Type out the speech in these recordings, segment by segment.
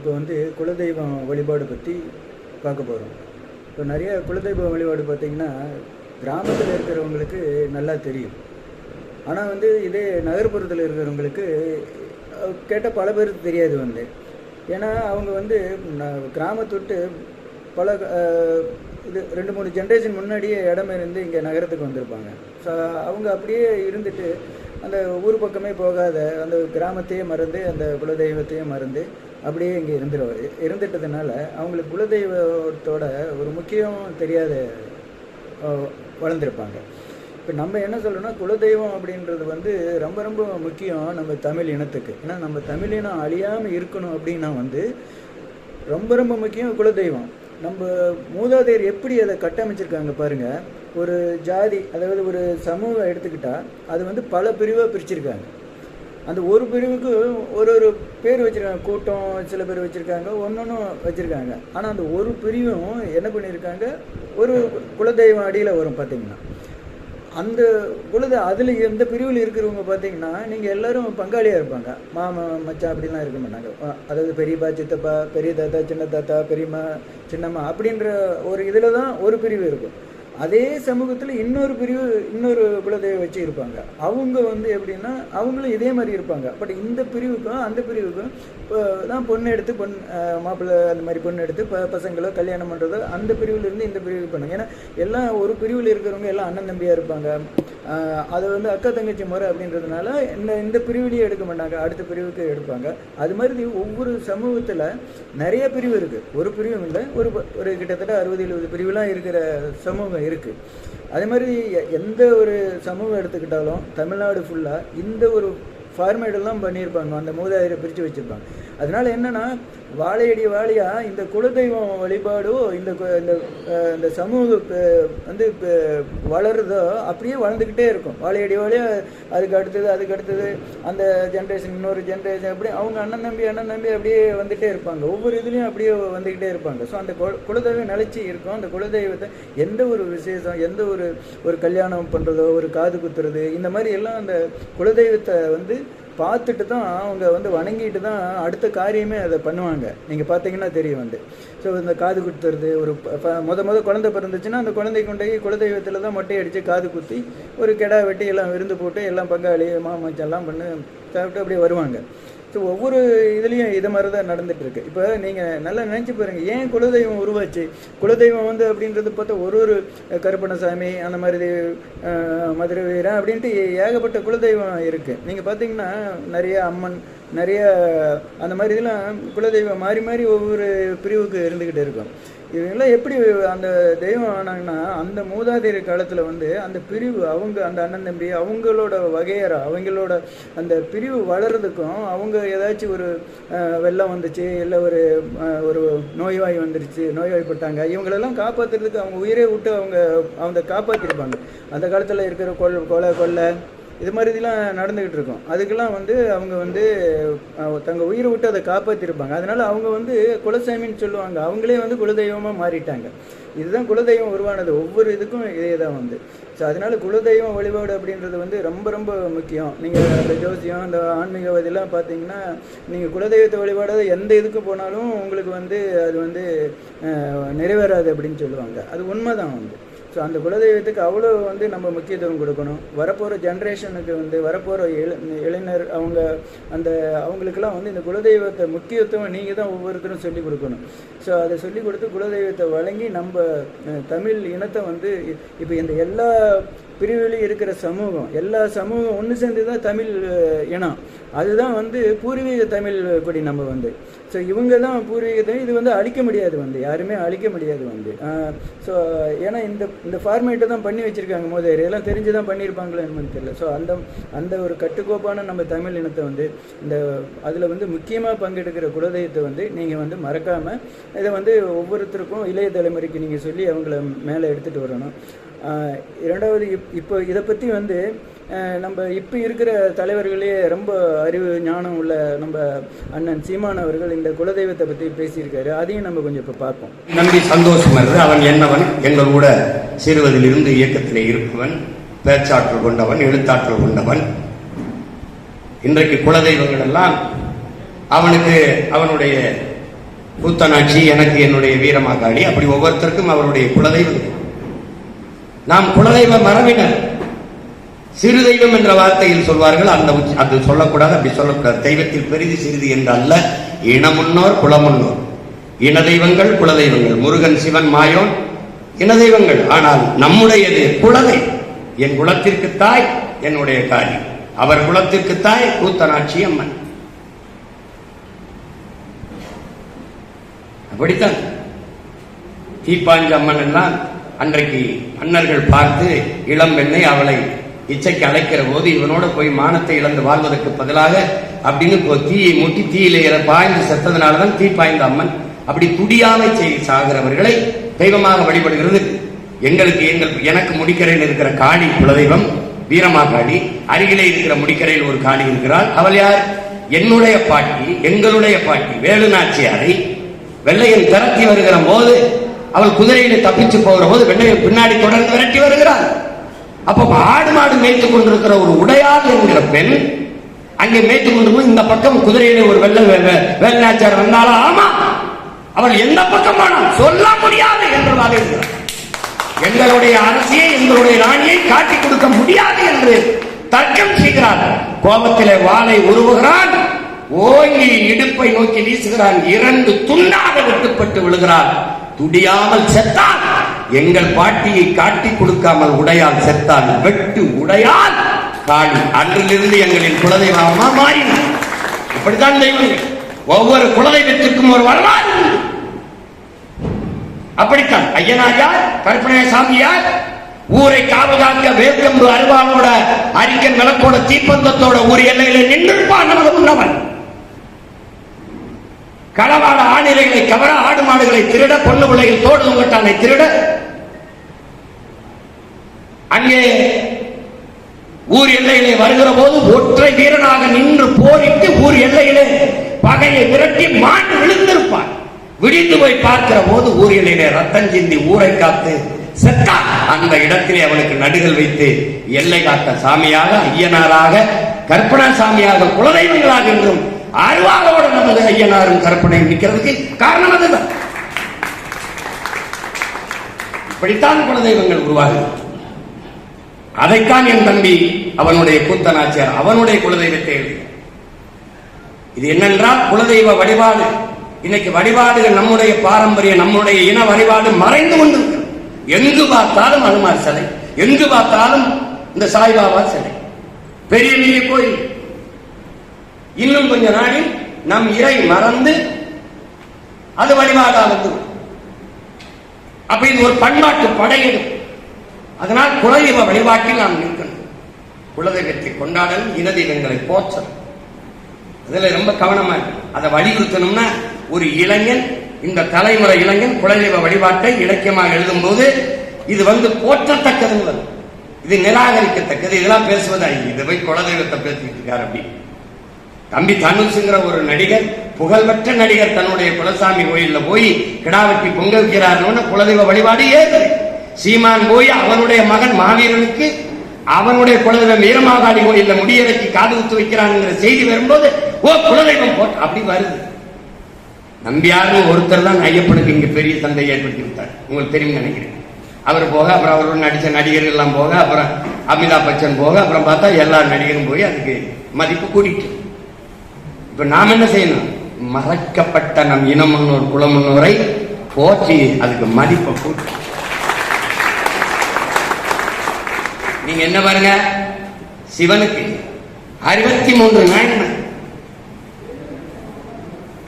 இப்போ வந்து குலதெய்வம் வழிபாடு பற்றி பார்க்க போகிறோம் இப்போ நிறைய குலதெய்வ வழிபாடு பார்த்திங்கன்னா கிராமத்தில் இருக்கிறவங்களுக்கு நல்லா தெரியும். ஆனால் வந்து இதே நகர்ப்புறத்தில் இருக்கிறவங்களுக்கு கேட்டால் கேட்ட பல பேருக்கு தெரியாது வந்து. ஏன்னா அவங்க வந்து ந- கிராமத்தை விட்டு பல இது ரெண்டு மூணு ஜென்ரேஷன் முன்னாடியே இடம் இருந்து இங்கே நகரத்துக்கு வந்திருப்பாங்க. ஸோ அவங்க அப்படியே இருந்துட்டு அந்த ஊர் பக்கமே போகாத அந்த கிராமத்தையே மறந்து அந்த குலதெய்வத்தையும் மறந்து அப்படியே இங்கே இருந்துருவார் இருந்துட்டதுனால அவங்களுக்கு குலதெய்வத்தோட ஒரு முக்கியம் தெரியாத வளர்ந்துருப்பாங்க. இப்போ நம்ம என்ன சொல்லணும்னா குலதெய்வம் அப்படின்றது வந்து ரொம்ப ரொம்ப முக்கியம் நம்ம தமிழ் இனத்துக்கு. ஏன்னா நம்ம தமிழ் இனம் அழியாமல் இருக்கணும் அப்படின்னா வந்து ரொம்ப ரொம்ப முக்கியம் குலதெய்வம். நம்ம மூதாதையர் எப்படி அதை கட்டமைச்சிருக்காங்க பாருங்கள் ஒரு ஜாதி அதாவது ஒரு சமூகம் எடுத்துக்கிட்டால் அது வந்து பல பிரிவாக பிரிச்சிருக்காங்க. அந்த ஒரு பிரிவுக்கு ஒரு ஒரு பேர் வச்சுருக்காங்க கூட்டம் சில பேர் வச்சுருக்காங்க ஒன்றொன்றும் வச்சுருக்காங்க. ஆனால் அந்த ஒரு பிரிவும் என்ன பண்ணியிருக்காங்க? ஒரு குலதெய்வம் அடியில் வரும் பார்த்தீங்கன்னா அந்த குலத அதில் எந்த பிரிவில் இருக்கிறவங்க பார்த்தீங்கன்னா நீங்கள் எல்லாரும் பங்காளியாக இருப்பாங்க. மாமா மச்சான் அப்படிலாம் இருக்க மாட்டாங்க. அதாவது பெரியப்பா சித்தப்பா பெரிய தாத்தா சின்ன தாத்தா பெரியம்மா சின்னம்மா அப்படின்ற ஒரு இதில் தான் ஒரு பிரிவு இருக்கும். அதே சமூகத்தில் இன்னொரு பிரிவு இன்னொரு குலதெய்வம் வச்சு இருப்பாங்க. அவங்க வந்து எப்படின்னா அவங்களும் இதே மாதிரி இருப்பாங்க. பட் இந்த பிரிவுக்கும் அந்த பிரிவுக்கும் இப்போ தான் பொண்ணு எடுத்து பொண் மாப்பிள்ளை அந்த மாதிரி பொண்ணு எடுத்து ப பசங்களோ கல்யாணம் பண்ணுறதோ அந்த பிரிவுலேருந்து இந்த பிரிவுக்கு பண்ணுங்க ஏன்னா எல்லாம் ஒரு பிரிவில் இருக்கிறவங்க எல்லாம் அண்ணன் தம்பியாக இருப்பாங்க. அது வந்து அக்கா தங்கச்சி முறை அப்படின்றதுனால இந்த இந்த பிரிவிலேயே எடுக்க மாட்டாங்க. அடுத்த பிரிவுக்கு எடுப்பாங்க. அது மாதிரி ஒவ்வொரு சமூகத்தில் நிறைய பிரிவு இருக்குது ஒரு பிரிவும் இல்லை. ஒரு ப- ஒரு கிட்டத்தட்ட அறுபது எழுபது பிரிவுலாம் இருக்கிற சமூகம் இருக்குது அதே மாதிரி எந்த ஒரு சமூகம் எடுத்துக்கிட்டாலும் தமிழ்நாடு ஃபுல்லாக இந்த ஒரு ஃபார்மேட்டெல்லாம் பண்ணியிருப்பாங்க. அந்த மூதாதையரை பிரித்து வச்சுருப்பாங்க. அதனால என்னன்னா வாழையடி வாழையா இந்த குலதெய்வம் வழிபாடோ இந்த இந்த இந்த சமூக வந்து வளருதோ அப்படியே வளர்ந்துக்கிட்டே இருக்கும். வாழையடி வாழையா அதுக்கு அடுத்தது அதுக்கு அடுத்தது அந்த ஜென்ரேஷன் இன்னொரு ஜென்ரேஷன் அப்படி அவங்க அண்ணன் தம்பி அண்ணன் தம்பி அப்படியே வந்துகிட்டே இருப்பாங்க. ஒவ்வொரு இதுலேயும் அப்படியே வந்துக்கிட்டே இருப்பாங்க. ஸோ அந்த கு- குலதெய்வம் நிலச்சி இருக்கும். அந்த குலதெய்வத்தை எந்த ஒரு விசேஷம் எந்த ஒரு ஒரு கல்யாணம் பண்ணுறதோ ஒரு காது குத்துறது இந்த மாதிரி எல்லாம் அந்த குலதெய்வத்தை வந்து பார்த்துட்டு தான் அவங்க வந்து வணங்கிட்டு தான் அடுத்த காரியமே அதை பண்ணுவாங்க. நீங்கள் பார்த்தீங்கன்னா தெரியும் வந்து. ஸோ இந்த காது குத்துறது ஒரு ப- முத முத குழந்தை பிறந்துச்சுன்னா அந்த குழந்தை கொண்டு போய் குலதெய்வத்தில் தான் மொட்டை அடித்து காது குத்தி ஒரு கெடா வெட்டி எல்லாம் விருந்து போட்டு எல்லாம் பங்காளி மாமச்சம் எல்லாம் பண்ணி சாப்பிட்டு அப்படியே வருவாங்க. ஸோ ஒவ்வொரு இதுலேயும் இது மாதிரி தான் நடந்துட்டு இருக்கு. இப்போ நீங்கள் நல்லா நினச்சி பாருங்கள் ஏன் குலதெய்வம் உருவாச்சு? குலதெய்வம் வந்து அப்படின்றது பார்த்தா ஒரு ஒரு கருப்பணசாமி அந்த மாதிரி மதுரை வீரன் அப்படின்ட்டு ஏகப்பட்ட குலதெய்வம் இருக்குது நீங்கள் பார்த்தீங்கன்னா நிறைய அம்மன் நிறைய அந்த மாதிரி இதெல்லாம் குலதெய்வம் மாறி மாறி ஒவ்வொரு பிரிவுக்கு இருந்துக்கிட்டு இருக்கும். இவங்கெல்லாம் எப்படி அந்த தெய்வம் ஆனாங்கன்னா அந்த மூதாதையர் காலத்தில் வந்து அந்த பிரிவு அவங்க அந்த அண்ணன் தம்பி அவங்களோட வகையறா அவங்களோட அந்த பிரிவு வளர்றதுக்கும் அவங்க ஏதாச்சும் ஒரு வெள்ளம் வந்துச்சு இல்லை ஒரு ஒரு நோய்வாய் வந்துருச்சு நோய்வாய்ப்பட்டாங்க இவங்களெல்லாம் காப்பாற்றுறதுக்கு அவங்க உயிரை விட்டு அவங்க அவங்க காப்பாற்றிருப்பாங்க அந்த காலத்தில் இருக்கிற கொல் கொலை கொள்ளை இது மாதிரி இதெல்லாம் நடந்துக்கிட்டு இருக்கும். அதுக்கெல்லாம் வந்து அவங்க வந்து தங்கள் தங்க உயிரை விட்டு அதை காப்பாற்றிருப்பாங்க அதனால அவங்க வந்து குலசாமின்னு சொல்லுவாங்க. அவங்களே வந்து குலதெய்வமாக மாறிட்டாங்க. இதுதான் குலதெய்வம் உருவானது. ஒவ்வொரு இதுக்கும் இதே தான் வந்து. ஸோ அதனால குலதெய்வம் வழிபாடு அப்படின்றது வந்து ரொம்ப ரொம்ப முக்கியம். நீங்கள் அந்த ஜோசியம் அந்த ஆன்மீகவாதிலாம் பார்த்தீங்கன்னா நீங்கள் குலதெய்வத்தை வழிபாடாத எந்த இதுக்கு போனாலும் உங்களுக்கு வந்து அது வந்து நிறைவேறாது அப்படின்னு சொல்லுவாங்க. அது உண்மைதான் வந்து. ஸோ அந்த குலதெய்வத்துக்கு அவ்வளோ வந்து நம்ம முக்கியத்துவம் கொடுக்கணும். வரப்போகிற ஜென்ரேஷனுக்கு வந்து வரப்போகிற இள இளைஞர் அவங்க அந்த அவங்களுக்கெல்லாம் வந்து இந்த குலதெய்வத்தை முக்கியத்துவம் நீங்கள் தான் ஒவ்வொருத்தரும் சொல்லிக் கொடுக்கணும். ஸோ அதை சொல்லிக் கொடுத்து குலதெய்வத்தை வழங்கி நம்ம தமிழ் இனத்தை வந்து இப்போ இந்த எல்லா பிரிவிலையும் இருக்கிற சமூகம் எல்லா சமூகம் ஒன்று சேர்ந்து தான் தமிழ் இனம். அதுதான் வந்து பூர்வீக தமிழ் படி நம்ம வந்து. ஸோ இவங்க தான் பூர்வீகத்தை இது வந்து அழிக்க முடியாது வந்து. யாருமே அழிக்க முடியாது வந்து. ஸோ ஏன்னா இந்த இந்த ஃபார்மேட்டை தான் பண்ணி வச்சுருக்காங்க மோதையர் எல்லாம் தெரிஞ்சு தான் பண்ணியிருப்பாங்களோ என்னன்னு தெரியல. ஸோ அந்த அந்த ஒரு கட்டுக்கோப்பான நம்ம தமிழ் இனத்தை வந்து இந்த அதில் வந்து முக்கியமாக பங்கெடுக்கிற குலதெய்வத்தை வந்து நீங்கள் வந்து மறக்காமல் இதை வந்து ஒவ்வொருத்தருக்கும் இளைய தலைமுறைக்கு நீங்கள் சொல்லி அவங்கள மேலே எடுத்துகிட்டு வரணும். இரண்டாவது இப் இப்போ இதை பற்றி வந்து நம்ம இப்போ இருக்கிற தலைவர்களே ரொம்ப அறிவு ஞானம் உள்ள நம்ம அண்ணன் சீமான் அவர்கள் இந்த குலதெய்வத்தை பற்றி பேசியிருக்காரு. அதையும் நம்ம கொஞ்சம் இப்போ பார்ப்போம். நம்பி சந்தோஷம் என்று அவன் என்னவன் எங்கள் கூட சிறுவதிலிருந்து இயக்கத்திலே இருப்பவன் பேச்சாற்றல் கொண்டவன் எழுத்தாற்றல் கொண்டவன். இன்றைக்கு குலதெய்வங்கள் எல்லாம் அவனுக்கு அவனுடைய கூத்தனாட்சி எனக்கு என்னுடைய வீரமாகாளி அப்படி ஒவ்வொருத்தருக்கும் அவருடைய குலதெய்வம். நாம் குலதெய்வ மரபினர். சிறு தெய்வம் என்ற வார்த்தையில் சொல்வார்கள். அந்த அது சொல்லக்கூடாது அப்படி சொல்லக்கூடாது. தெய்வத்தில் பெரிது சிறிது என்று அல்ல இனமுன்னோர் குலமுன்னோர். இன தெய்வங்கள் குல தெய்வங்கள். முருகன் சிவன் மாயோன் இன தெய்வங்கள். ஆனால் நம்முடையது குலதை என் குலத்திற்கு தாய் என்னுடைய தாய். அவர் குலத்திற்கு தாய் கூத்தனாட்சி அம்மன். அப்படித்தான். தீப்பாஞ்ச அம்மன் எல்லாம் அன்றைக்கு மன்னர்கள் பார்த்து இளம் பெண்ணை அவளை இச்சைக்கு அழைக்கிற போது இவனோட போய் மானத்தை இழந்து வாழ்வதற்கு பதிலாக அப்படின்னு தீயை மூட்டி தீயில இற- பாய்ந்து செத்ததுனாலதான் தீ பாய்ந்த அம்மன். அப்படி துடியாமை செய்து சாகிறவர்களை தெய்வமாக வழிபடுகிறது. எங்களுக்கு எங்கள் எனக்கு முடிக்கரையில் இருக்கிற காணி குலதெய்வம் வீரமாகாளி அருகிலே இருக்கிற முடிக்கரையில் ஒரு காணி இருக்கிறாள். அவள் யார்? என்னுடைய பாட்டி எங்களுடைய பாட்டி வேலு நாச்சியாரை. வெள்ளையன் திரட்டி வருகிற போது அவள் குதிரையில தப்பிச்சு போகிற போது வெள்ளையன் பின்னாடி தொடர்ந்து விரட்டி வருகிறாள் அப்ப ஆடு மாடு மேய்த்து கொண்டிருக்கிற ஒரு உடையாள் என்கிற பெண் அங்கே மேய்த்து கொண்டு போய் இந்த பக்கம் குதிரையில ஒரு வெள்ளை வெள்ளாச்சார் வந்தாலும் ஆமா. அவள் எந்த பக்கம் போனாள் சொல்ல முடியாது என்று வாதிடுகிறார் எங்களுடைய அரசியை எங்களுடைய ராணியை காட்டி கொடுக்க முடியாது என்று தர்க்கம் செய்கிறார். கோபத்திலே வாளை உருவுகிறான். ஓங்கி இடுப்பை நோக்கி வீசுகிறான். இரண்டு துண்டாக வெட்டுப்பட்டு விழுகிறார். துடியாமல் செத்தான். எங்கள் பாட்டியை காட்டி கொடுக்காமல் உடையால் செத்தால் வெட்டு உடையால் காளி அன்றிலிருந்து எங்களின் குலதெய்வமா மாறினார் இப்படித்தான் தெய்வங்கள் ஒவ்வொரு குலதெய்வத்திற்கும் ஒரு வரலாறு. அப்படித்தான். ஐயனாயார் யார்? கற்பனை சாமியார் ஊரை காவலாக்க காக்க வேப்பம்பு அரிக்கன் விளக்கோட தீப்பந்தத்தோட ஊர் எல்லையில நின்றிருப்பான் நமது முன்னவன். களவாட ஆணிரைகளை கவர ஆடு மாடுகளை திருட பொண்ணு உலகில் தோடு உங்கட்டானை திருட அங்கே ஊர் எல்லையிலே வருகிற போது ஒற்றை வீரனாக நின்று போரிட்டு ஊர் எல்லையிலே பகையை விரட்டி மாண்டு விழுந்திருப்பான் விடிந்து போய் பார்க்கிற போது ஊர் எல்லையிலே ரத்தம் சிந்தி ஊரை காத்து செத்தான் அந்த இடத்திலே அவனுக்கு நடுகள் வைத்து எல்லை காத்த சாமியாக ஐயனாராக கற்பனா சாமியாக குலதெய்வங்களாக என்றும் அருவாளோடு நமது ஐயனாரும் கற்பனையும் நிற்கிறதுக்கு காரணம் அதுதான். இப்படித்தான் குலதெய்வங்கள் உருவாகிறது அதைத்தான் என் தம்பி அவனுடைய கூத்தனாச்சியார் அவனுடைய குலதெய்வத்தை எழுதினார். இது என்னென்றால் குலதெய்வ வழிபாடு. இன்னைக்கு வழிபாடுகள் நம்முடைய பாரம்பரியம் நம்முடைய இன வழிபாடு மறைந்து கொண்டிருக்கிறது. எங்கு பார்த்தாலும் அனுமார் சிலை எங்கு பார்த்தாலும் இந்த சாய்பாபா சிலை. பெரிய பெரிய கோயில். இன்னும் கொஞ்ச நாளில் நம் இறை மறந்து அது வழிபாடாக வந்துவிடும். அப்ப இது ஒரு பண்பாட்டு படையெடுப்பு. அதனால் குலதெய்வ வழிபாட்டில் நாம் நிற்கணும். குலதெய்வத்தை கொண்டாடல் இனதெய்வங்களை போற்றல். அதில் ரொம்ப கவனமா அதை வலியுறுத்தணும்னா ஒரு இளைஞன் இந்த தலைமுறை இளைஞன் குலதெய்வ வழிபாட்டை இலக்கியமாக எழுதும்போது இது வந்து போற்றத்தக்கதுங்கிறது இது நிராகரிக்கத்தக்கது. இதெல்லாம் பேசுவதா இது போய் குலதெய்வத்தை பேசிட்டு இருக்காரு அப்படி. தம்பி தனுஷுங்கிற ஒரு நடிகர் புகழ்பெற்ற நடிகர் தன்னுடைய குலசாமி கோயிலில் போய் கிடாவெட்டி பொங்க வைக்கிறாருன்னு குலதெய்வ வழிபாடு ஏது சீமான் போய் அவனுடைய மகன் மாவீரனுக்கு அவனுடைய குலதெய்வம் வீரமாகாடி கோயில்ல முடியறக்கி காது குத்து வைக்கிறான்ங்கிற செய்தி வரும்போது ஓ குலதெய்வம் போட்டு அப்படி வருது. நம்பியாருன்னு ஒருத்தர் தான் ஐயப்பனுக்கு இங்க பெரிய சந்தை ஏற்படுத்தி விட்டார் உங்களுக்கு தெரியும் நினைக்கிறேன். அவர் போக அப்புறம் அவரோட நடித்த நடிகர்கள் எல்லாம் போக அப்புறம் அமிதாப் பச்சன் போக அப்புறம் பார்த்தா எல்லா நடிகரும் போய் அதுக்கு மதிப்பு கூட்டிட்டு இப்ப நாம் என்ன செய்யணும்? மறைக்கப்பட்ட நம் இனமுன்னோர் குலமுன்னோரை போற்றி அதுக்கு மதிப்பை கூட்டி. நீங்க என்ன பாருங்க? சிவனுக்கு அறுபத்தி மூன்று நாயன்மார்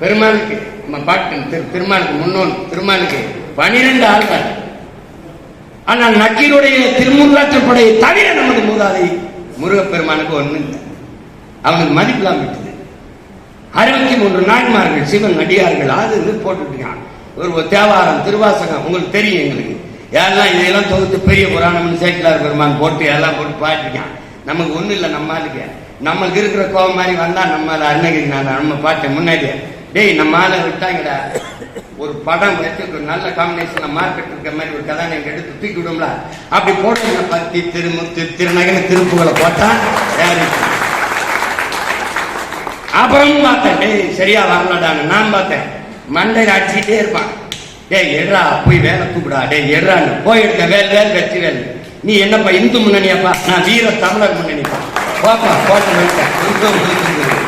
பெருமாளுக்கு நம்ம பாட்டு திரு- திருமாலுக்கு முன்னோன் திருமாலுக்கு பனிரெண்டு ஆள்கள். ஆனால் நக்கீருடைய திருமுருகாற்றுப்படையை தவிர நமது மூதாதை முருகப்பெருமானுக்கு ஒண்ணு இல்லை. அவனுக்கு மதிப்பெல்லாம் விட்டது. அறுபத்தி மூன்று நாயன்மார்கள் சிவன் அடியார்கள் அது இது போட்டுருக்கான் ஒரு தேவாரம் திருவாசகம் உங்களுக்கு தெரியும் எங்களுக்கு. எல்லாம் இதையெல்லாம் தொகுத்து பெரிய புராணம்னு சேக்கிலார் பெருமான் போட்டு எல்லாம் போட்டு பாட்டிருக்கான் நமக்கு ஒன்றும் இல்லை நம்மளுக்கு நம்மளுக்கு இருக்கிற கோபம் மாதிரி வந்தால் நம்மளால் அருணகிரி நான் நம்ம பாட்டேன் முன்னாடியே. டேய் நம்ம ஆளை விட்டாங்கடா. ஒரு படம் வச்சு ஒரு நல்ல காம்பினேஷன்ல மார்க்கெட் இருக்க மாதிரி ஒரு கதாநாயகன் எடுத்து தூக்கி விடும்ல. அப்படி போட்டு பத்தி திருமுத்து திருநகன திருப்புகளை போட்டா யாரு? அப்புறம் பார்த்தேன். டேய் சரியா வரலடான்னு நான் பார்த்தேன். மண்டையில் அடிச்சுக்கிட்டே இருப்பான். டேய் எடுறா போய் வேலை கூப்பிடா. டேய் எடுறான்னு போய் எடுக்க வேலை வேலை வெற்றி வேலை. நீ என்னப்பா இந்து முன்னணியாப்பா? நான் வீர தமிழர் முன்னணிப்பா. போப்பா போட்டு வந்துட்டேன்